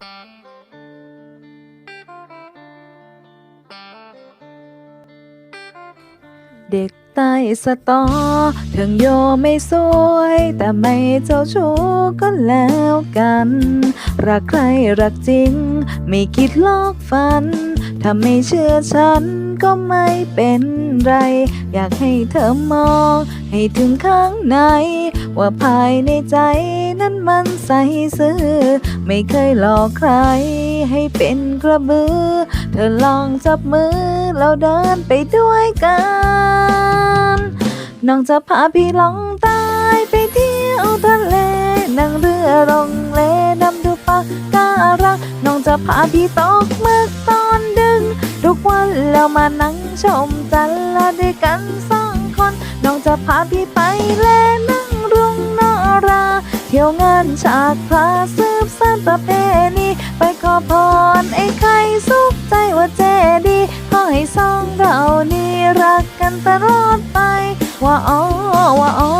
เด็กใต้สตอ ถึงโยไม่สวย แต่ไม่เจ้าชู้ก็แล้วกัน รักใครรักจริง ไม่คิดลอกฟัน ถ้าไม่เชื่อฉันก็ไม่เป็นไร อยากให้เธอมอง ให้ถึงข้างใน ว่าภายในใจนั้นมันใสซื่อ ไม่เคยหลอกใครให้เป็นกระบือ เธอลองจับมือแล้วเดินไปด้วยกัน น้องจะพาพี่ลองใต้ไปเที่ยวทะเล นั่งเรือลงเลดำดูปะการังน้องจะพาพี่ตกหมึกตอนดึง ทุกวันแล้วมานั่งชมจันทร์ละด้วยกันสองคน น้องจะพาพี่ไปแลนั่งรุงน เที่ยวงานฉากพระสืบสานประเพณีไปขอพรไอ้ไข่สุขใจว่าเจดีขอให้สองเรานี้รักกันตลอดไป ว่าอ๋อว่าอ๋อ